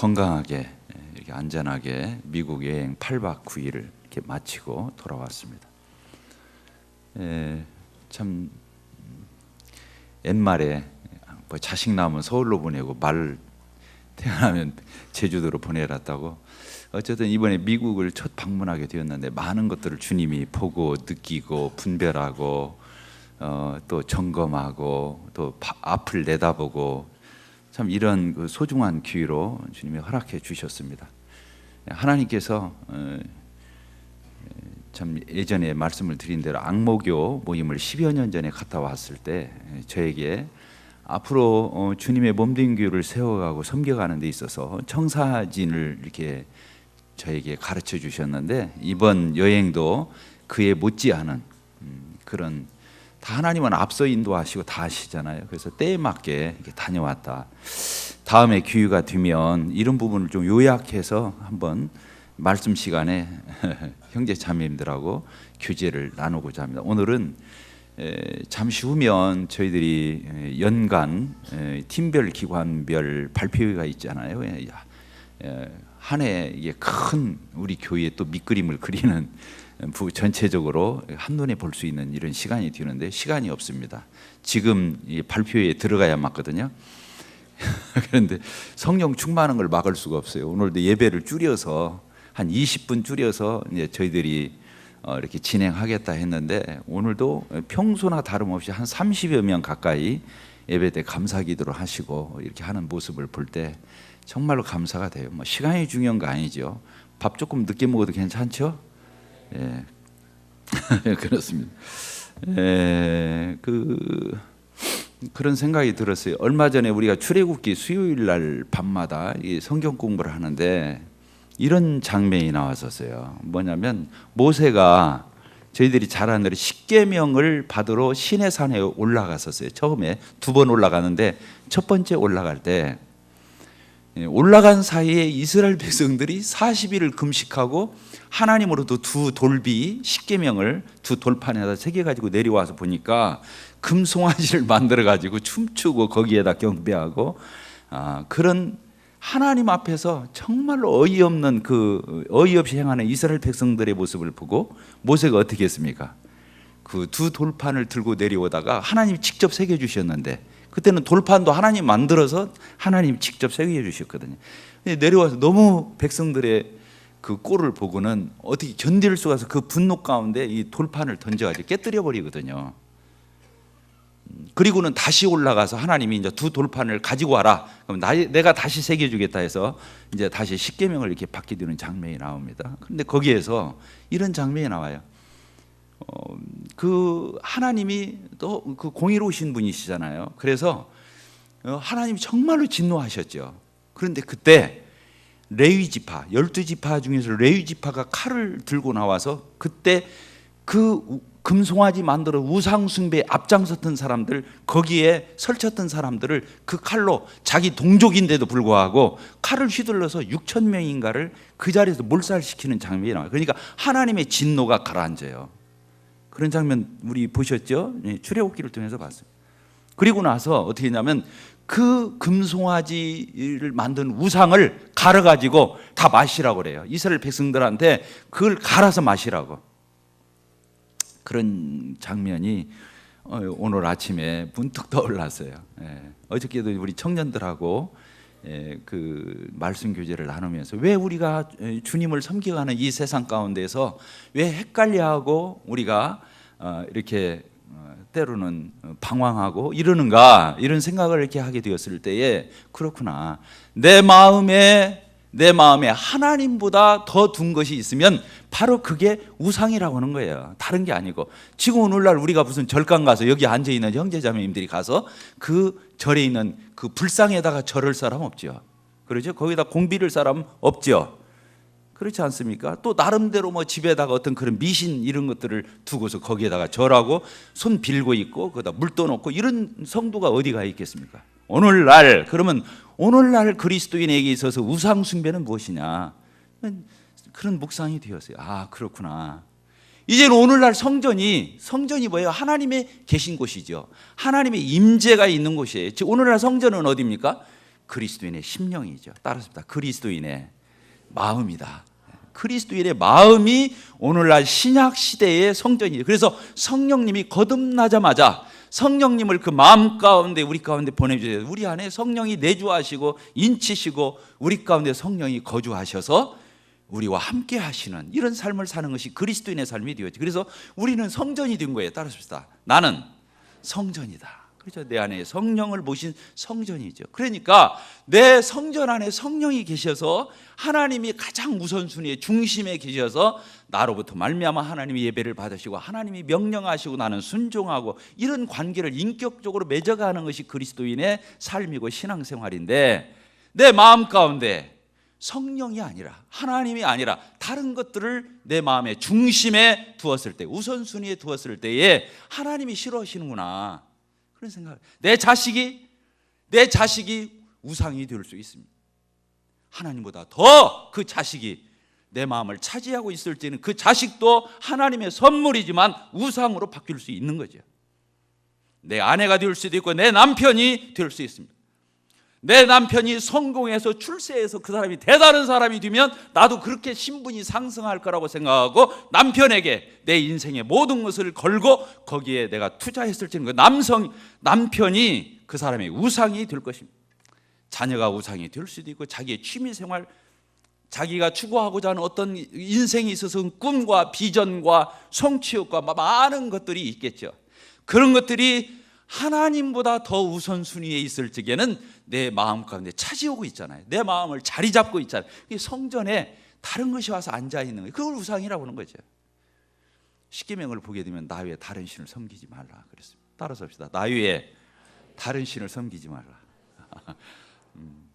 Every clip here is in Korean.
건강하게 이렇게 안전하게 미국 여행 8박 9일을 이렇게 마치고 돌아왔습니다. 에, 참 옛말에 뭐 자식 낳으면 서울로 보내고 말 태어나면 제주도로 보내랐다고 어쨌든 이번에 미국을 첫 방문하게 되었는데 많은 것들을 주님이 보고 느끼고 분별하고 어, 또 점검하고 또 바, 앞을 내다보고 참 이런 그 소중한 기회로 주님이 허락해 주셨습니다. 하나님께서 어, 참 예전에 말씀을 드린 대로 악모교 모임을 10여 년 전에 갔다 왔을 때 저에게 앞으로 어, 주님의 몸된 교를 세워가고 섬겨가는 데 있어서 청사진을 이렇게 저에게 가르쳐 주셨는데 이번 여행도 그에 못지않은 음, 그런 다 하나님은 앞서 인도하시고 다 하시잖아요. 그래서 때에 맞게 다녀왔다. 다음에 기회가 되면 이런 부분을 좀 요약해서 한번 말씀 시간에 형제 자매님들하고 교제를 나누고자 합니다. 오늘은 잠시 후면 저희들이 연간 팀별 기관별 발표회가 있잖아요. 한해 이게 큰 우리 교회의 또 밑그림을 그리는 전체적으로 한눈에 볼 수 있는 이런 시간이 되는데 시간이 없습니다. 지금 발표회에 들어가야 맞거든요. 그런데 성령 충만한 걸 막을 수가 없어요. 오늘도 예배를 줄여서 한 20분 줄여서 이제 저희들이 어, 이렇게 진행하겠다 했는데 오늘도 평소나 다름없이 한 30여 명 가까이 예배 때 감사 기도를 하시고 이렇게 하는 모습을 볼 때 정말로 감사가 돼요. 뭐 시간이 중요한 거 아니죠. 밥 조금 늦게 먹어도 괜찮죠? 예. 그렇습니다. 예, 그 그런 생각이 들었어요. 얼마 전에 우리가 출애굽기 수요일 날 밤마다 이 성경 공부를 하는데 이런 장면이 나왔었어요. 뭐냐면 모세가 저희들이 잘 아는 십계명을 받으러 시내 산에 올라갔었어요. 처음에 두 번 올라가는데 첫 번째 올라갈 때 예, 올라간 사이에 이스라엘 백성들이 40일을 금식하고 하나님으로도 두 돌비 십계명을 두 돌판에다 새겨 가지고 내려와서 보니까 금송아지를 만들어 가지고 춤추고 거기에다 경배하고 아, 그런 하나님 앞에서 정말로 어이없는 그 어이없이 행하는 이스라엘 백성들의 모습을 보고 모세가 어떻게 했습니까? 그 두 돌판을 들고 내려오다가 하나님 직접 새겨 주셨는데 그때는 돌판도 하나님 만들어서 하나님 직접 새겨 주셨거든요. 내려와서 너무 백성들의 그 꼴을 보고는 어떻게 견딜 수가 없어 그 분노 가운데 이 돌판을 던져가지고 깨뜨려 버리거든요. 그리고는 다시 올라가서 하나님이 이제 두 돌판을 가지고 와라. 그럼 나, 내가 다시 새겨주겠다 해서 이제 다시 십계명을 이렇게 받게 되는 장면이 나옵니다. 그런데 거기에서 이런 장면이 나와요. 어, 그 하나님이 또 그 공의로우신 분이시잖아요. 그래서 어, 하나님이 정말로 진노하셨죠. 그런데 그때 레위 지파 열두 지파 중에서 레위 지파가 칼을 들고 나와서 그때 그 금송아지 만들어 우상 숭배에 앞장섰던 사람들 거기에 설쳤던 사람들을 그 칼로 자기 동족인데도 불구하고 칼을 휘둘러서 6천 명인가를 그 자리에서 몰살시키는 장면이 나와요. 그러니까 하나님의 진노가 가라앉아요. 그런 장면 우리 보셨죠? 네, 출애굽기를 통해서 봤어요. 그리고 나서 어떻게 했냐면 그 금송아지를 만든 우상을 갈아 가지고 다 마시라고 그래요. 이스라엘 백성들한테 그걸 갈아서 마시라고. 그런 장면이 어, 오늘 아침에 문득 떠올랐어요. 예. 어저께도 우리 청년들하고 예, 그 말씀 교제를 나누면서 왜 우리가 주님을 섬기가는 이 세상 가운데서 왜 헷갈려하고 우리가 어, 이렇게 어, 때로는 방황하고 이러는가 이런 생각을 이렇게 하게 되었을 때에 그렇구나 내 마음에 내 마음에 하나님보다 더 둔 것이 있으면 바로 그게 우상이라고 하는 거예요. 다른 게 아니고 지금 오늘날 우리가 무슨 절간 가서 여기 앉아 있는 형제자매님들이 가서 그 절에 있는 그 불상에다가 절을 사람 없죠. 그렇죠? 거기다 공비를 사람 없죠. 그렇지 않습니까? 또 나름대로 뭐 집에다가 어떤 그런 미신 이런 것들을 두고서 거기에다가 절하고 손 빌고 있고 거기다 물 떠놓고 이런 성도가 어디가 있겠습니까? 오늘날 그러면 오늘날 그리스도인에게 있어서 우상 숭배는 무엇이냐? 그런 묵상이 되었어요. 아 그렇구나. 이제는 오늘날 성전이 성전이 뭐예요? 하나님의 계신 곳이죠. 하나님의 임재가 있는 곳이에요. 즉 오늘날 성전은 어디입니까? 그리스도인의 심령이죠. 따라서다 그리스도인의 마음이다. 그리스도인의 마음이 오늘날 신약 시대의 성전이에요. 그래서 성령님이 거듭나자마자 성령님을 그 마음 가운데 우리 가운데 보내주세요. 우리 안에 성령이 내주하시고 인치시고 우리 가운데 성령이 거주하셔서 우리와 함께 하시는 이런 삶을 사는 것이 그리스도인의 삶이 되었지. 그래서 우리는 성전이 된 거예요. 따라서 나는 성전이다. 그렇죠. 내 안에 성령을 모신 성전이죠. 그러니까 내 성전 안에 성령이 계셔서 하나님이 가장 우선순위의 중심에 계셔서 나로부터 말미암아 하나님이 예배를 받으시고 하나님이 명령하시고 나는 순종하고 이런 관계를 인격적으로 맺어가는 것이 그리스도인의 삶이고 신앙생활인데 내 마음 가운데 성령이 아니라 하나님이 아니라 다른 것들을 내 마음의 중심에 두었을 때 우선순위에 두었을 때에 하나님이 싫어하시는구나 그런 생각. 내 자식이 내 자식이 우상이 될 수 있습니다. 하나님보다 더 그 자식이 내 마음을 차지하고 있을 때는 그 자식도 하나님의 선물이지만 우상으로 바뀔 수 있는 거죠. 내 아내가 될 수도 있고 내 남편이 될 수 있습니다. 내 남편이 성공해서 출세해서 그 사람이 대단한 사람이 되면 나도 그렇게 신분이 상승할 거라고 생각하고 남편에게 내 인생의 모든 것을 걸고 거기에 내가 투자했을지는 그 남성 남편이 그 사람의 우상이 될 것입니다. 자녀가 우상이 될 수도 있고 자기의 취미 생활 자기가 추구하고자 하는 어떤 인생에 있어서 꿈과 비전과 성취욕과 많은 것들이 있겠죠. 그런 것들이 하나님보다 더 우선순위에 있을 적에는 내 마음 가운데 차지오고 있잖아요. 내 마음을 자리 잡고 있잖아요. 성전에 다른 것이 와서 앉아 있는 거예요. 그걸 우상이라고 하는 거죠. 십계명을 보게 되면 나 외에 다른 신을 섬기지 말라 그랬습니다. 따라서 합시다. 나 외에 다른 신을 섬기지 말라. 음.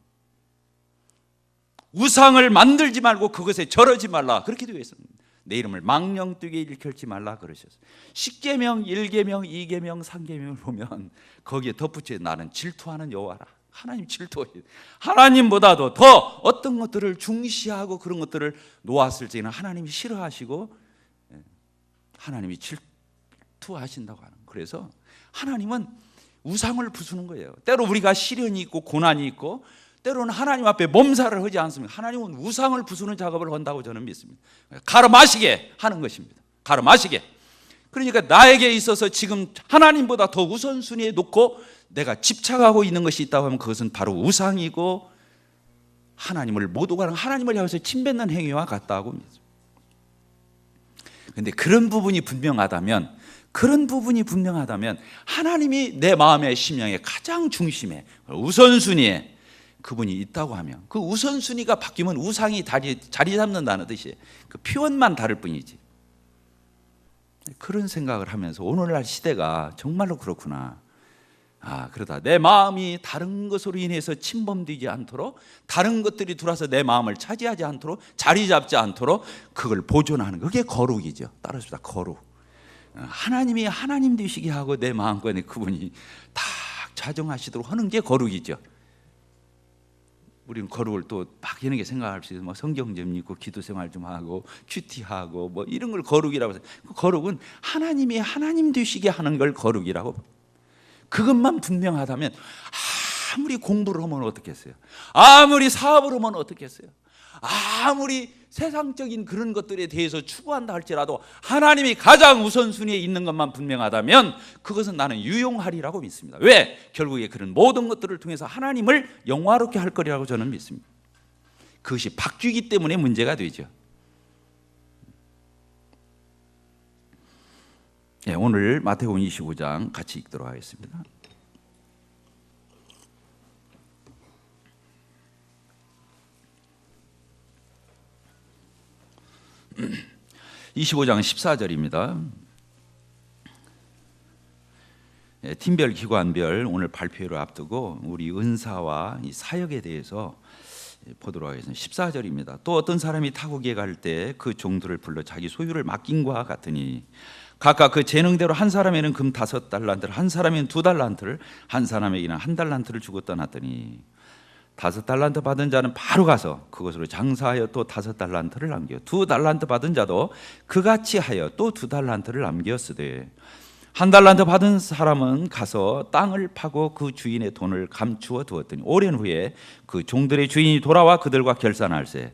우상을 만들지 말고 그것에 절하지 말라 그렇게 되어 있습니다. 내 이름을 망령되게 일컬지 말라 그러셨어요. 10계명, 1계명, 2계명, 3계명을 보면 거기에 덧붙여 나는 질투하는 여호와라. 하나님 질투. 하나님보다도 더 어떤 것들을 중시하고 그런 것들을 놓았을 때는 하나님이 싫어하시고 예, 하나님이 질투하신다고 하는. 그래서 하나님은 우상을 부수는 거예요. 때로 우리가 시련이 있고 고난이 있고 때로는 하나님 앞에 몸살을 하지 않습니다. 하나님은 우상을 부수는 작업을 한다고 저는 믿습니다. 가르 마시게 하는 것입니다. 가르 마시게. 그러니까 나에게 있어서 지금 하나님보다 더 우선순위에 놓고 내가 집착하고 있는 것이 있다고 하면 그것은 바로 우상이고 하나님을 못 오가는 하나님을 향해서 침뱉는 행위와 같다고 믿습니다. 근데 그런 부분이 분명하다면 그런 부분이 분명하다면 하나님이 내 마음의 심령의 가장 중심에 우선순위에 그분이 있다고 하면 그 우선순위가 바뀌면 우상이 자리 잡는다는 뜻이에요. 그 표현만 다를 뿐이지. 그런 생각을 하면서 오늘날 시대가 정말로 그렇구나. 아, 그러다 내 마음이 다른 것으로 인해서 침범되지 않도록 다른 것들이 들어와서 내 마음을 차지하지 않도록 자리 잡지 않도록 그걸 보존하는 그게 거룩이죠. 따라서 거룩. 하나님이 하나님 되시게 하고 내 마음권에 그분이 다 자정하시도록 하는 게 거룩이죠. 우리는 거룩을 또막 이런 게 생각할 수 있어. 뭐 성경 좀 읽고 기도 생활 좀 하고 큐티하고 뭐 이런 걸 거룩이라고 해서 그 거룩은 하나님이 하나님 되시게 하는 걸 거룩이라고. 그것만 분명하다면 아무리 공부를 하면 어떻겠어요? 아무리 사업을 하면 어떻겠어요? 아무리 세상적인 그런 것들에 대해서 추구한다 할지라도 하나님이 가장 우선순위에 있는 것만 분명하다면 그것은 나는 유용하리라고 믿습니다. 왜? 결국에 그런 모든 것들을 통해서 하나님을 영화롭게 할 거리라고 저는 믿습니다. 그것이 바뀌기 때문에 문제가 되죠. 네, 오늘 마태복음 25장 같이 읽도록 하겠습니다. 25장 14절입니다. 예, 팀별 기관별 오늘 발표를 앞두고 우리 은사와 사역에 대해서 보도록 하겠습니다. 14절입니다. 또 어떤 사람이 타국에 갈 때 그 종들을 불러 자기 소유를 맡긴과 같으니 각각 그 재능대로 한 사람에는 금 다섯 달란트를 한 사람에는 두 달란트를 한 사람에게는 한 달란트를 주고 떠났더니 다섯 달란트 받은 자는 바로 가서 그것으로 장사하여 또 다섯 달란트를 남겨. 두 달란트 받은 자도 그같이 하여 또 두 달란트를 남겼으되 한 달란트 받은 사람은 가서 땅을 파고 그 주인의 돈을 감추어 두었더니 오랜 후에 그 종들의 주인이 돌아와 그들과 결산할세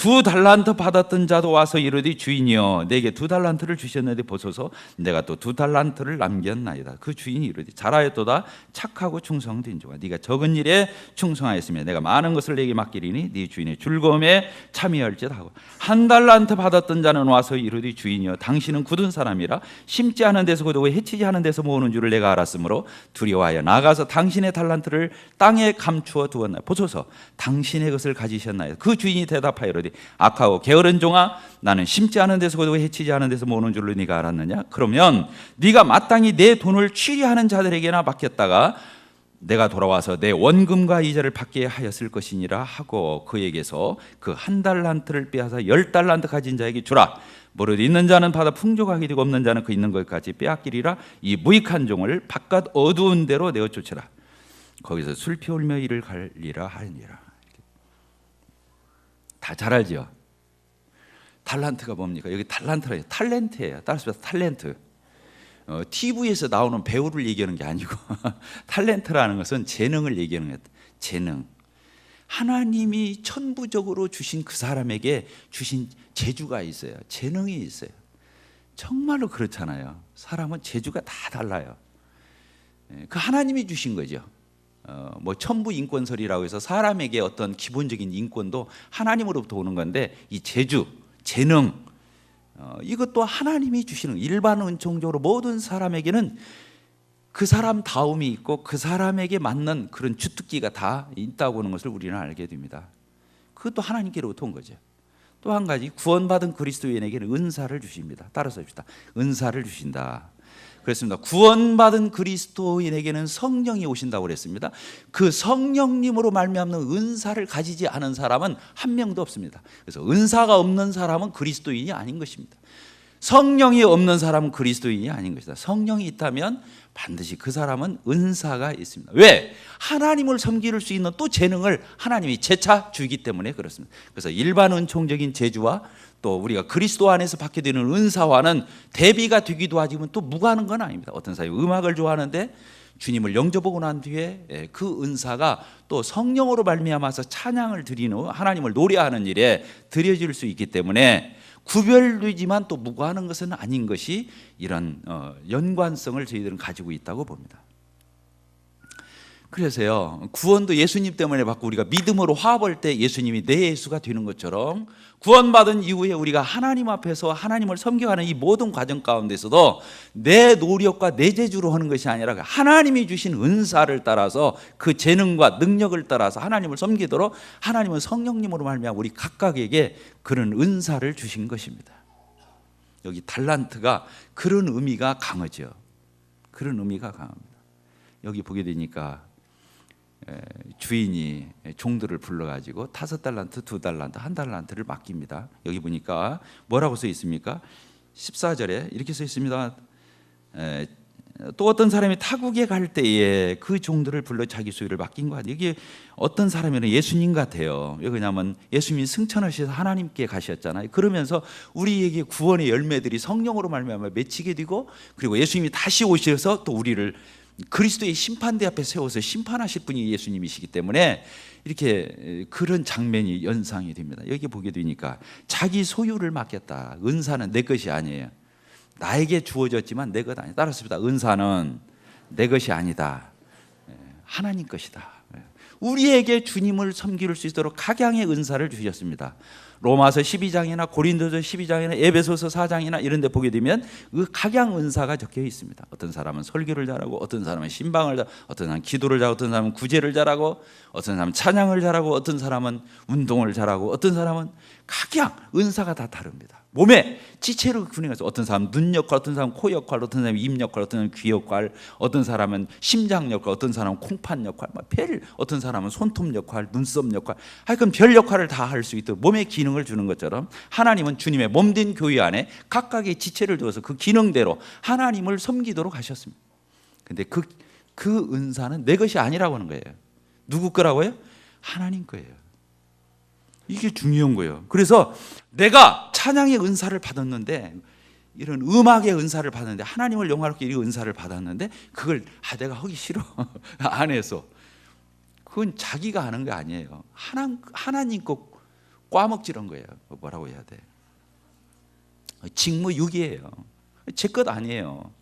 두 달란트 받았던 자도 와서 이르되 주인이여 내게 두 달란트를 주셨는데 보소서 내가 또 두 달란트를 남겼나이다. 그 주인이 이르되 잘하였도다. 착하고 충성된 종아 네가 적은 일에 충성하였으며 내가 많은 것을 내게 맡기리니 네 주인의 즐거움에 참여할지다 하고. 한 달란트 받았던 자는 와서 이르되 주인이여 당신은 굳은 사람이라 심지 않은 데서 거두고 해치지 않은 데서 모으는 줄을 내가 알았으므로 두려워하여 나가서 당신의 달란트를 땅에 감추어 두었나요 보소서 당신의 것을 가지셨나요 그 주인이 대답하여 이르되 악하고 게으른 종아 나는 심지 않은 데서 거두고 해치지 않은 데서 모으는 줄을 네가 알았느냐? 그러면 네가 마땅히 내 돈을 취리하는 자들에게나 맡겼다가 내가 돌아와서 내 원금과 이자를 받게 하였을 것이니라 하고 그에게서 그 한 달란트를 빼앗아 열 달란트 가진 자에게 주라. 무릇 있는 자는 받아 풍족하게 되고 없는 자는 그 있는 것까지 빼앗기리라. 이 무익한 종을 바깥 어두운 데로 내어 쫓으라. 거기서 술 피울며 이를 갈리라 하니라 다 잘 알지요 달란트가 뭡니까 여기 달란트라 탤런트예요 따라서 탤런트 어, TV에서 나오는 배우를 얘기하는 게 아니고 탤런트라는 것은 재능을 얘기하는 거예요. 재능. 하나님이 천부적으로 주신 그 사람에게 주신 재주가 있어요. 재능이 있어요. 정말로 그렇잖아요. 사람은 재주가 다 달라요. 예, 그 하나님이 주신 거죠. 어, 뭐 천부 인권설이라고 해서 사람에게 어떤 기본적인 인권도 하나님으로부터 오는 건데 이 재주, 재능 어, 이것도 하나님이 주시는 일반 은총적으로 모든 사람에게는 그 사람 다움이 있고 그 사람에게 맞는 그런 주특기가 다 있다고 하는 것을 우리는 알게 됩니다. 그것도 하나님께로부터 온 거죠. 또 한 가지 구원받은 그리스도인에게는 은사를 주십니다. 따라서 합시다. 은사를 주신다. 그렇습니다. 구원받은 그리스도인에게는 성령이 오신다고 그랬습니다. 그 성령님으로 말미암는 은사를 가지지 않은 사람은 한 명도 없습니다. 그래서 은사가 없는 사람은 그리스도인이 아닌 것입니다. 성령이 없는 사람은 그리스도인이 아닌 것이다. 성령이 있다면 반드시 그 사람은 은사가 있습니다. 왜? 하나님을 섬길 수 있는 또 재능을 하나님이 재차 주기 때문에 그렇습니다. 그래서 일반 은총적인 재주와 또 우리가 그리스도 안에서 받게 되는 은사와는 대비가 되기도 하지만 또 무관한 건 아닙니다. 어떤 사람이 음악을 좋아하는데 주님을 영접하고 난 뒤에 예, 그 은사가 또 성령으로 말미암아서 찬양을 드리는 하나님을 노래하는 일에 드려질 수 있기 때문에 구별되지만 또 무관한 것은 아닌 것이 이런 어, 연관성을 저희들은 가지고 있다고 봅니다. 그래서요 구원도 예수님 때문에 받고 우리가 믿음으로 화합할 때 예수님이 내 예수가 되는 것처럼 구원받은 이후에 우리가 하나님 앞에서 하나님을 섬겨가는 이 모든 과정 가운데서도 내 노력과 내 재주로 하는 것이 아니라 하나님이 주신 은사를 따라서 그 재능과 능력을 따라서 하나님을 섬기도록 하나님은 성령님으로 말미암아 우리 각각에게 그런 은사를 주신 것입니다. 여기 달란트가 그런 의미가 강하죠. 그런 의미가 강합니다. 여기 보게 되니까 주인이 종들을 불러가지고 다섯 달란트, 두 달란트, 한 달란트를 맡깁니다. 여기 보니까 뭐라고 써 있습니까? 14절에 이렇게 써 있습니다. 또 어떤 사람이 타국에 갈 때에 그 종들을 불러 자기 소유를 맡긴 것 같아요. 이게 어떤 사람이면 예수님 같아요. 왜냐하면 예수님이 승천하셔서 하나님께 가셨잖아요. 그러면서 우리에게 구원의 열매들이 성령으로 말미암아 맺히게 되고 그리고 예수님이 다시 오셔서 또 우리를 그리스도의 심판대 앞에 세워서 심판하실 분이 예수님이시기 때문에 이렇게 그런 장면이 연상이 됩니다. 여기 보게 되니까 자기 소유를 맡겼다. 은사는 내 것이 아니에요. 나에게 주어졌지만 내 것 아니다. 따라습니다. 은사는 내 것이 아니다. 예, 하나님 것이다. 예, 우리에게 주님을 섬길 수 있도록 각양의 은사를 주셨습니다. 로마서 12장이나 고린도서 12장이나 에베소서 4장이나 이런 데 보게 되면 그 각양 은사가 적혀 있습니다. 어떤 사람은 설교를 잘하고 어떤 사람은 신방을 잘 어떤 사람은 기도를 잘하고 어떤 사람은 구제를 잘하고 어떤 사람은 찬양을 잘하고 어떤 사람은 운동을 잘하고 어떤 사람은 각양 은사가 다 다릅니다. 몸에 지체로 균형해서 어떤 사람은 눈 역할, 어떤 사람은 코 역할, 어떤 사람은 입 역할, 어떤 사람은 귀 역할, 어떤 사람은 심장 역할, 어떤 사람은 콩팥 역할, 막 별, 어떤 사람은 손톱 역할, 눈썹 역할, 하여간 별 역할을 다 할 수 있도록 몸에 기능을 주는 것처럼 하나님은 주님의 몸된 교회 안에 각각의 지체를 두어서 그 기능대로 하나님을 섬기도록 하셨습니다. 근데 그, 그 은사는 내 것이 아니라고 하는 거예요. 누구 거라고요? 하나님 거예요. 이게 중요한 거예요. 그래서 내가 찬양의 은사를 받았는데 이런 음악의 은사를 받았는데 하나님을 영화롭게 이 은사를 받았는데 그걸 아 내가 하기 싫어 안 해서 그건 자기가 하는 게 아니에요. 하나 하나님 거 꽈먹지른 거예요. 뭐라고 해야 돼? 직무유기예요. 제 것 아니에요.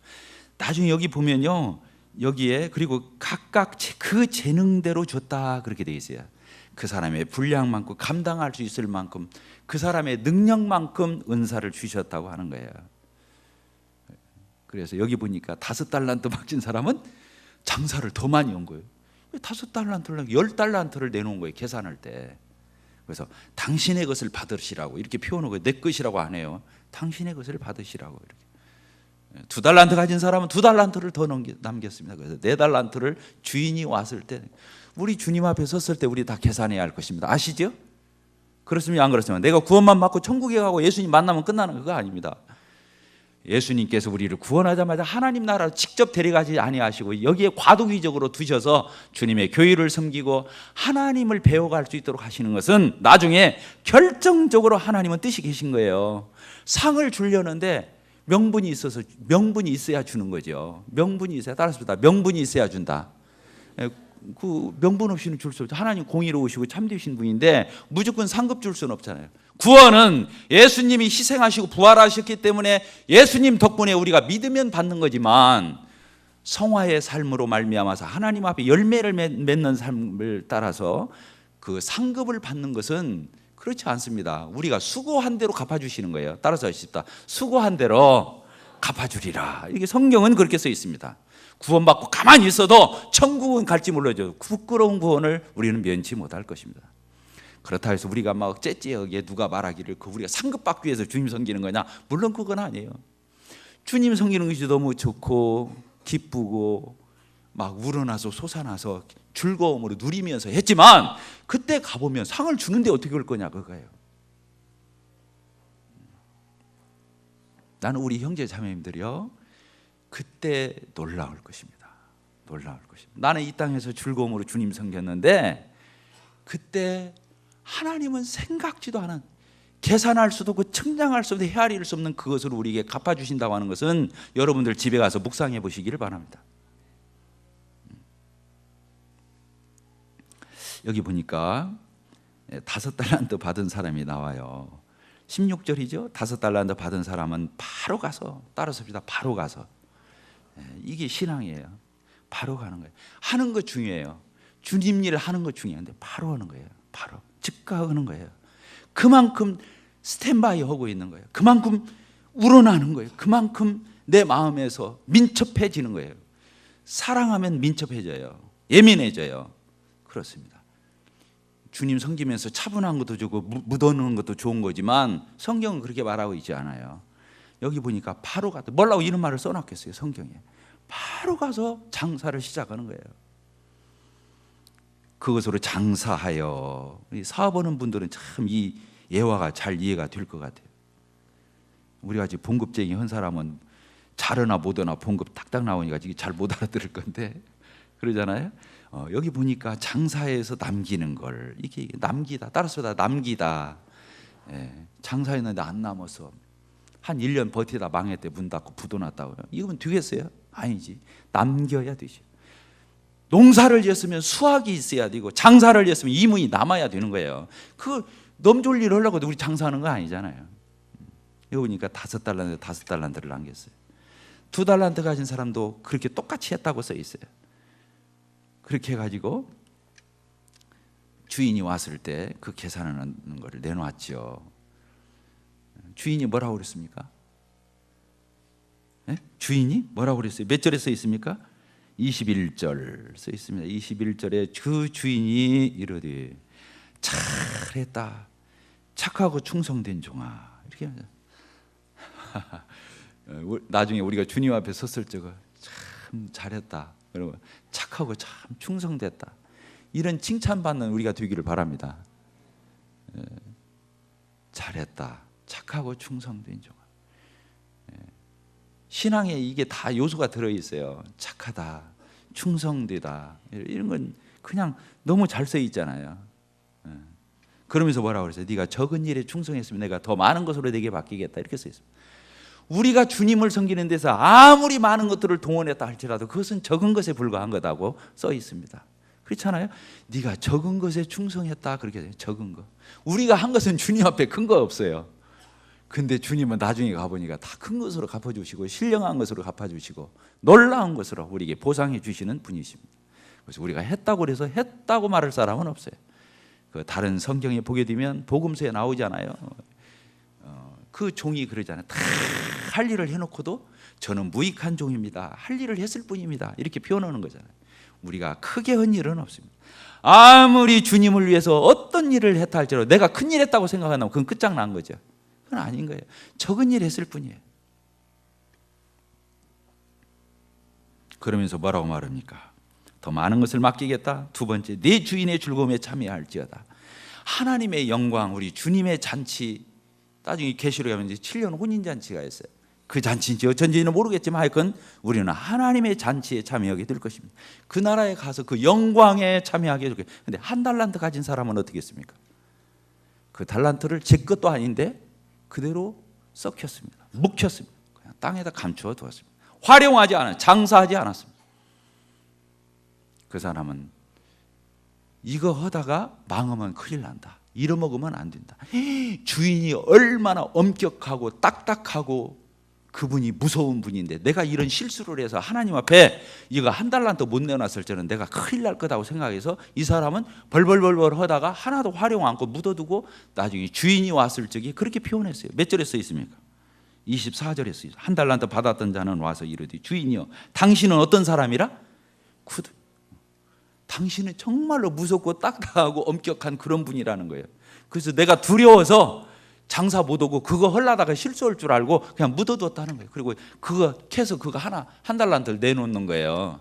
나중에 여기 보면요. 여기에 그리고 각각 그 재능대로 줬다 그렇게 돼 있어요. 그 사람의 분량만큼 감당할 수 있을 만큼 그 사람의 능력만큼 은사를 주셨다고 하는 거예요. 그래서 여기 보니까 다섯 달란트 받은 사람은 장사를 더 많이 한 거예요. 다섯 달란트를 열 달란트를 내놓은 거예요. 계산할 때. 그래서 당신의 것을 받으시라고 이렇게 표현하고 내 것이라고 안 해요. 당신의 것을 받으시라고 이렇게. 두 달란트 가진 사람은 두 달란트를 더 남겼습니다. 그래서 네 달란트를 주인이 왔을 때 우리 주님 앞에 섰을 때 우리 다 계산해야 할 것입니다. 아시죠? 그렇습니까? 안 그렇습니까? 내가 구원만 받고 천국에 가고 예수님 만나면 끝나는 그거 아닙니다. 예수님께서 우리를 구원하자마자 하나님 나라로 직접 데려가지 아니하시고 여기에 과도기적으로 두셔서 주님의 교회를 섬기고 하나님을 배워갈 수 있도록 하시는 것은 나중에 결정적으로 하나님은 뜻이 계신 거예요. 상을 주려는데 명분이 있어서 명분이 있어야 주는 거죠. 명분이 있어야 따라서 명분이 있어야 준다. 그 명분 없이는 줄 수 없죠. 하나님 공의로우시고 참되신 분인데 무조건 상급 줄 수는 없잖아요. 구원은 예수님이 희생하시고 부활하셨기 때문에 예수님 덕분에 우리가 믿으면 받는 거지만 성화의 삶으로 말미암아서 하나님 앞에 열매를 맺는 삶을 따라서 그 상급을 받는 것은 그렇지 않습니다. 우리가 수고한 대로 갚아주시는 거예요. 따라서 하십다. 수고한 대로 갚아주리라. 이게 성경은 그렇게 써 있습니다. 구원받고 가만히 있어도 천국은 갈지 몰라죠. 부끄러운 구원을 우리는 면치 못할 것입니다. 그렇다 해서 우리가 막 째째하게 누가 말하기를 그 우리가 상급받기 위해서 주님 섬기는 거냐? 물론 그건 아니에요. 주님 섬기는 것이 너무 좋고 기쁘고 막 우러나서 솟아나서 즐거움으로 누리면서 했지만 그때 가보면 상을 주는데 어떻게 올 거냐 그거예요. 나는 우리 형제 자매님들이요 그때 놀라울 것입니다. 놀라울 것입니다. 나는 이 땅에서 즐거움으로 주님 섬겼는데 그때 하나님은 생각지도 않은 계산할 수도 없고 측량할 수도 헤아릴 수 없는 그것을 우리에게 갚아 주신다고 하는 것은 여러분들 집에 가서 묵상해 보시기를 바랍니다. 여기 보니까 다섯 달란트 받은 사람이 나와요. 16절이죠. 다섯 달란트 받은 사람은 바로 가서 따라섭니다. 바로 가서 예, 이게 신앙이에요. 바로 가는 거예요. 하는 거 중요해요. 주님 일을 하는 거 중요한데 바로 하는 거예요. 바로 즉각 하는 거예요. 그만큼 스탠바이 하고 있는 거예요. 그만큼 우러나는 거예요. 그만큼 내 마음에서 민첩해지는 거예요. 사랑하면 민첩해져요. 예민해져요. 그렇습니다. 주님 섬기면서 차분한 것도 좋고 묻어놓는 것도 좋은 거지만 성경은 그렇게 말하고 있지 않아요. 여기 보니까 바로 가서 뭐라고 이런 말을 써놨겠어요 성경에 바로 가서 장사를 시작하는 거예요. 그것으로 장사하여 사업하는 분들은 참 이 예화가 잘 이해가 될 것 같아요. 우리 같이 봉급쟁이 한 사람은 잘하나 못하나 봉급 딱딱 나오니까 이게 잘 못 알아들을 건데 그러잖아요. 어, 여기 보니까 장사에서 남기는 걸 이게 남기다 따라서 다 남기다. 예, 장사했는데 안 남아서 한 1년 버티다 망했대 문 닫고 부도 났다고요. 이거면 되겠어요? 아니지. 남겨야 되죠. 농사를 지었으면 수확이 있어야 되고 장사를 지었으면 이문이 남아야 되는 거예요. 그 넘졸 일 하려고 우리 장사하는 거 아니잖아요. 여기 보니까 다섯 달란트 다섯 달란트를 남겼어요. 두 달란트 가진 사람도 그렇게 똑같이 했다고 써 있어요. 그렇게 해가지고 주인이 왔을 때 그 계산하는 것을 내놓았죠. 주인이 뭐라고 그랬습니까? 네? 주인이 뭐라고 그랬어요? 몇 절에 써 있습니까? 21절 써 있습니다. 21절에 그 주인이 이르되 잘했다. 착하고 충성된 종아. 이렇게 어, 우- 나중에 우리가 주님 앞에 섰을 적은 참 잘했다. 그리고 착하고 참 충성됐다. 이런 칭찬받는 우리가 되기를 바랍니다. 예, 잘했다. 착하고 충성된 종. 예, 신앙에 이게 다 요소가 들어 있어요. 착하다, 충성되다 이런 건 그냥 너무 잘 써 있잖아요. 예. 그러면서 뭐라고 그랬어요? 네가 적은 일에 충성했으면 내가 더 많은 것으로 내게 맡기겠다 이렇게 써 있습니다. 우리가 주님을 섬기는 데서 아무리 많은 것들을 동원했다 할지라도 그것은 적은 것에 불과한 거다고 써 있습니다. 그렇잖아요. 네가 적은 것에 충성했다 그렇게 돼요. 적은 거. 우리가 한 것은 주님 앞에 큰 거 없어요. 근데 주님은 나중에 가보니까 다 큰 것으로 갚아주시고 신령한 것으로 갚아주시고 놀라운 것으로 우리에게 보상해 주시는 분이십니다. 그래서 우리가 했다고 그래서 했다고 말할 사람은 없어요. 그 다른 성경에 보게 되면 복음서에 나오잖아요. 어, 그 종이 그러잖아요. 다 할 일을 해놓고도 저는 무익한 종입니다. 할 일을 했을 뿐입니다. 이렇게 표현하는 거잖아요. 우리가 크게 한 일은 없습니다. 아무리 주님을 위해서 어떤 일을 했다 할지라도 내가 큰 일 했다고 생각한다면 그건 끝장난 거죠. 그건 아닌 거예요. 적은 일 했을 뿐이에요. 그러면서 뭐라고 말합니까? 더 많은 것을 맡기겠다. 두 번째, 내 주인의 즐거움에 참여할지어다. 하나님의 영광, 우리 주님의 잔치. 나중에 계시록 하면 이제 7년 혼인 잔치가 있어요. 그 잔치인지 어쩐지는 모르겠지만 하여간 우리는 하나님의 잔치에 참여하게 될 것입니다. 그 나라에 가서 그 영광에 참여하게 될 것입니다. 근데 한 달란트 가진 사람은 어떻게 했습니까? 그 달란트를 제 것도 아닌데 그대로 썩혔습니다. 묵혔습니다. 그냥 땅에다 감추어 두었습니다. 활용하지 않아 장사하지 않았습니다. 그 사람은 이거 하다가 망하면 큰일 난다. 잃어먹으면 안 된다. 주인이 얼마나 엄격하고 딱딱하고 그분이 무서운 분인데 내가 이런 실수를 해서 하나님 앞에 이거 한 달란트 못 내놨을 때는 내가 큰일 날 거다고 생각해서 이 사람은 벌벌벌벌 하다가 하나도 활용 않고 묻어두고 나중에 주인이 왔을 적에 그렇게 표현했어요. 몇 절에 써 있습니까? 24절에 써 있어요. 한 달란트 받았던 자는 와서 이르되 주인이여 당신은 어떤 사람이라? 구두. 당신은 정말로 무섭고 딱딱하고 엄격한 그런 분이라는 거예요. 그래서 내가 두려워서 장사 못 오고 그거 헐라다가 실수할 줄 알고 그냥 묻어뒀다는 거예요. 그리고 그거 캐서 그거 하나 한 달란트를 내놓는 거예요.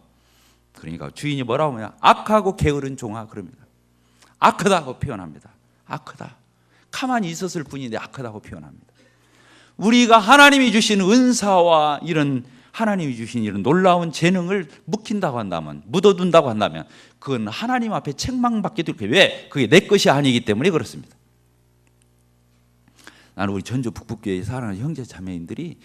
그러니까 주인이 뭐라고 하냐? 악하고 게으른 종아 그럽니다. 악하다고 표현합니다. 악하다. 가만히 있었을 뿐인데 악하다고 표현합니다. 우리가 하나님이 주신 은사와 이런 하나님이 주신 이런 놀라운 재능을 묵힌다고 한다면 묻어둔다고 한다면 그건 하나님 앞에 책망받게 될 거예요. 왜? 그게 내 것이 아니기 때문에 그렇습니다. 나는 우리 전주 북북교회 사랑하는 형제 자매인들이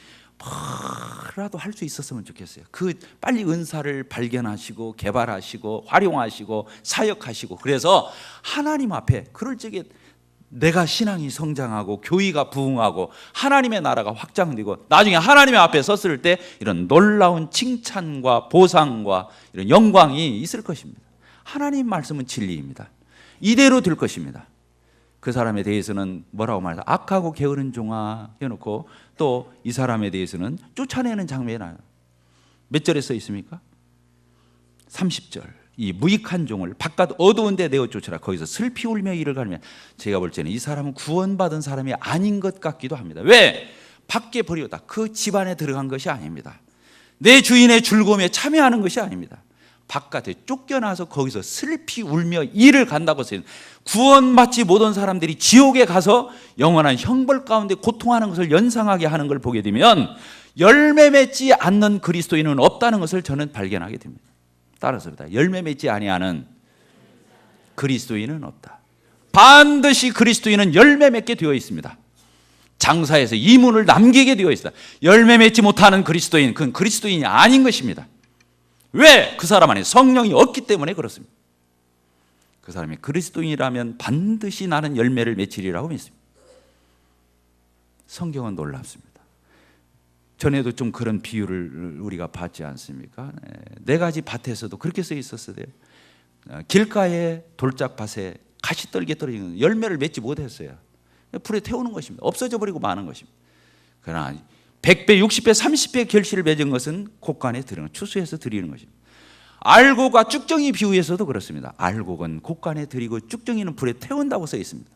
뭐라도 할 수 있었으면 좋겠어요. 그 빨리 은사를 발견하시고 개발하시고 활용하시고 사역하시고 그래서 하나님 앞에 그럴 적에 내가 신앙이 성장하고 교회가 부흥하고 하나님의 나라가 확장되고 나중에 하나님의 앞에 섰을 때 이런 놀라운 칭찬과 보상과 이런 영광이 있을 것입니다. 하나님 말씀은 진리입니다. 이대로 될 것입니다. 그 사람에 대해서는 뭐라고 말하다 악하고 게으른 종아 해놓고 또 이 사람에 대해서는 쫓아내는 장면이 나요. 몇 절에 써 있습니까? 30절. 이 무익한 종을 바깥 어두운 데 내어 쫓으라. 거기서 슬피 울며 이를 가르면 제가 볼 때는 이 사람은 구원받은 사람이 아닌 것 같기도 합니다. 왜? 밖에 버리다. 그 집안에 들어간 것이 아닙니다. 내 주인의 즐거움에 참여하는 것이 아닙니다. 바깥에 쫓겨나서 거기서 슬피 울며 일을 간다고 써요. 구원받지 못한 사람들이 지옥에 가서 영원한 형벌 가운데 고통하는 것을 연상하게 하는 걸 보게 되면 열매 맺지 않는 그리스도인은 없다는 것을 저는 발견하게 됩니다. 따라서입니다. 열매 맺지 아니하는 그리스도인은 없다. 반드시 그리스도인은 열매 맺게 되어 있습니다. 장사에서 이문을 남기게 되어 있다. 열매 맺지 못하는 그리스도인, 그건 그리스도인이 아닌 것입니다. 왜? 그 사람 안에 성령이 없기 때문에 그렇습니다. 그 사람이 그리스도인이라면 반드시 나는 열매를 맺으리라고 믿습니다. 성경은 놀랍습니다. 전에도 좀 그런 비유를 우리가 봤지 않습니까? 네, 네 가지 밭에서도 그렇게 써 있었어요. 어, 길가에 돌짝밭에 가시떨기 떨어지는 열매를 맺지 못했어요. 불에 태우는 것입니다. 없어져 버리고 마는 것입니다. 그러나 100배, 60배, 30배 결실을 맺은 것은 곡간에 드리는 추수해서 드리는 것입니다. 알곡과 쭉정이 비유에서도 그렇습니다. 알곡은 곡간에 드리고 쭉정이는 불에 태운다고 써 있습니다.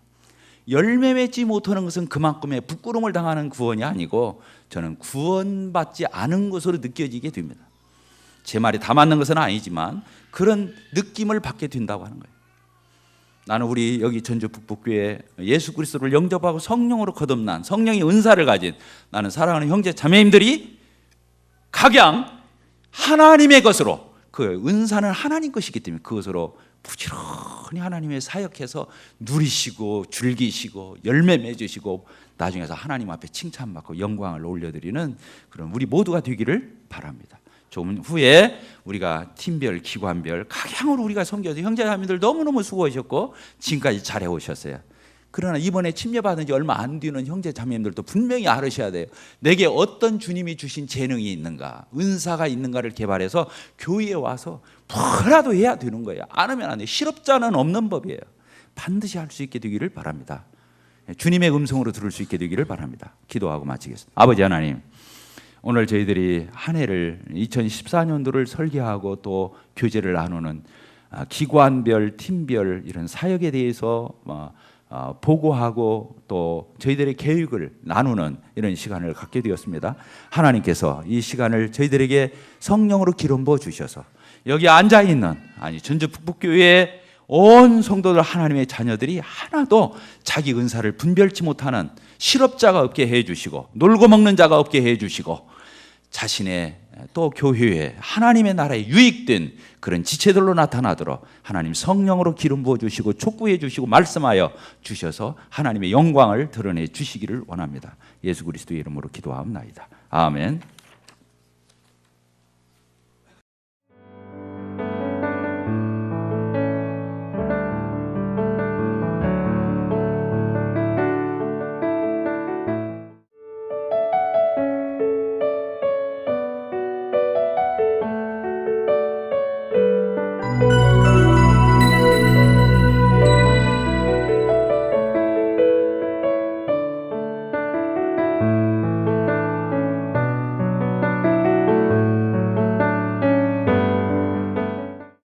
열매 맺지 못하는 것은 그만큼의 부끄러움을 당하는 구원이 아니고 저는 구원받지 않은 것으로 느껴지게 됩니다. 제 말이 다 맞는 것은 아니지만 그런 느낌을 받게 된다고 하는 거예요. 나는 우리 여기 전주 북북교회 예수 그리스도를 영접하고 성령으로 거듭난 성령의 은사를 가진 나는 사랑하는 형제 자매님들이 각양 하나님의 것으로 그 은사는 하나님 것이기 때문에 그것으로 부지런히 하나님의 사역해서 누리시고 즐기시고 열매 맺으시고 나중에서 하나님 앞에 칭찬받고 영광을 올려드리는 그런 우리 모두가 되기를 바랍니다. 조금 후에 우리가 팀별, 기관별 각양으로 우리가 섬겨서 형제 자매들 너무너무 수고하셨고 지금까지 잘해 오셨어요. 그러나 이번에 침례받은 지 얼마 안 되는 형제 자매님들도 분명히 알으셔야 돼요. 내게 어떤 주님이 주신 재능이 있는가, 은사가 있는가를 개발해서 교회에 와서 뭐라도 해야 되는 거예요. 안 하면 안 돼요. 실업자는 없는 법이에요. 반드시 할 수 있게 되기를 바랍니다. 주님의 음성으로 들을 수 있게 되기를 바랍니다. 기도하고 마치겠습니다. 아버지 하나님, 오늘 저희들이 한 해를 2014년도를 설계하고 또 교제를 나누는 아, 기관별, 팀별 이런 사역에 대해서 뭐, 어, 보고하고 또 저희들의 계획을 나누는 이런 시간을 갖게 되었습니다. 하나님께서 이 시간을 저희들에게 성령으로 기름 부어 주셔서 여기 앉아 있는 아니 전주 북북교회 온 성도들 하나님의 자녀들이 하나도 자기 은사를 분별치 못하는 실업자가 없게 해 주시고 놀고 먹는 자가 없게 해 주시고 자신의 또 교회에 하나님의 나라에 유익된 그런 지체들로 나타나도록 하나님 성령으로 기름 부어 주시고 촉구해 주시고 말씀하여 주셔서 하나님의 영광을 드러내 주시기를 원합니다. 예수 그리스도의 이름으로 기도하옵나이다. 아멘.